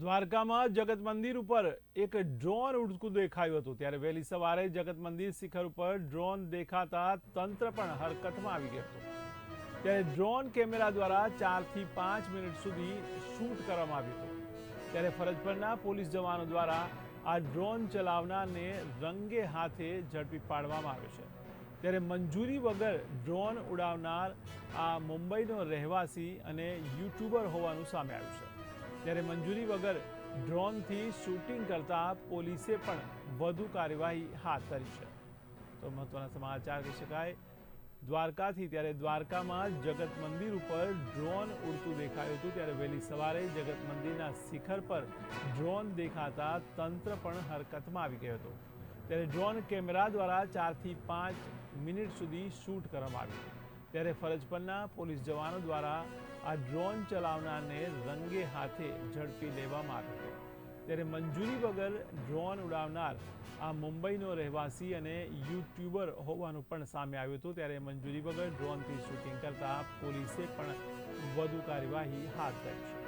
દ્વારકામાં જગત મંદિર ઉપર એક ડ્રોન ઉડતું દેખાયું હતું. ત્યારે વહેલી સવારે જગત મંદિર શિખર ઉપર ડ્રોન દેખાતા તંત્ર પણ હરકતમાં આવી ગયું હતું. ત્યારે ડ્રોન કેમેરા દ્વારા ચારથી પાંચ મિનિટ સુધી શૂટ કરવામાં આવ્યું હતું. ત્યારે ફરજ પરના પોલીસ જવાનો દ્વારા આ ડ્રોન ચલાવનારને રંગે હાથે ઝડપી પાડવામાં આવ્યો છે. ત્યારે મંજૂરી વગર ડ્રોન ઉડાવનાર આ મુંબઈનો રહેવાસી અને યુટ્યુબર હોવાનું સામે આવ્યું છે. ત્યારે મંજૂરી વગર ડ્રોનથી શૂટિંગ કરતા પોલીસે પણ વધુ કાર્યવાહી હાથ ધરી છે. તો મહત્વના સમાચાર કહી શકાય, દ્વારકાથી ત્યારે દ્વારકામાં જગત મંદિર ઉપર ડ્રોન ઉડતું દેખાયું હતું. ત્યારે વહેલી સવારે જગત મંદિરના શિખર પર ડ્રોન દેખાતા તંત્ર પણ હરકતમાં આવી ગયો હતો. ત્યારે ડ્રોન કેમેરા દ્વારા ચારથી પાંચ મિનિટ સુધી શૂટ કરવામાં આવ્યું. ત્યારે ફરજ પરના પોલીસ જવાનો દ્વારા આ ડ્રોન ચલાવનારને રંગે હાથે ઝડપી લેવામાં આવ્યો હતો. ત્યારે મંજૂરી વગર ડ્રોન ઉડાવનાર આ મુંબઈનો રહેવાસી અને યુટ્યુબર હોવાનું પણ સામે આવ્યું હતું. ત્યારે મંજૂરી વગર ડ્રોનથી શૂટિંગ કરતા પોલીસે પણ વધુ કાર્યવાહી હાથ ધરી છે.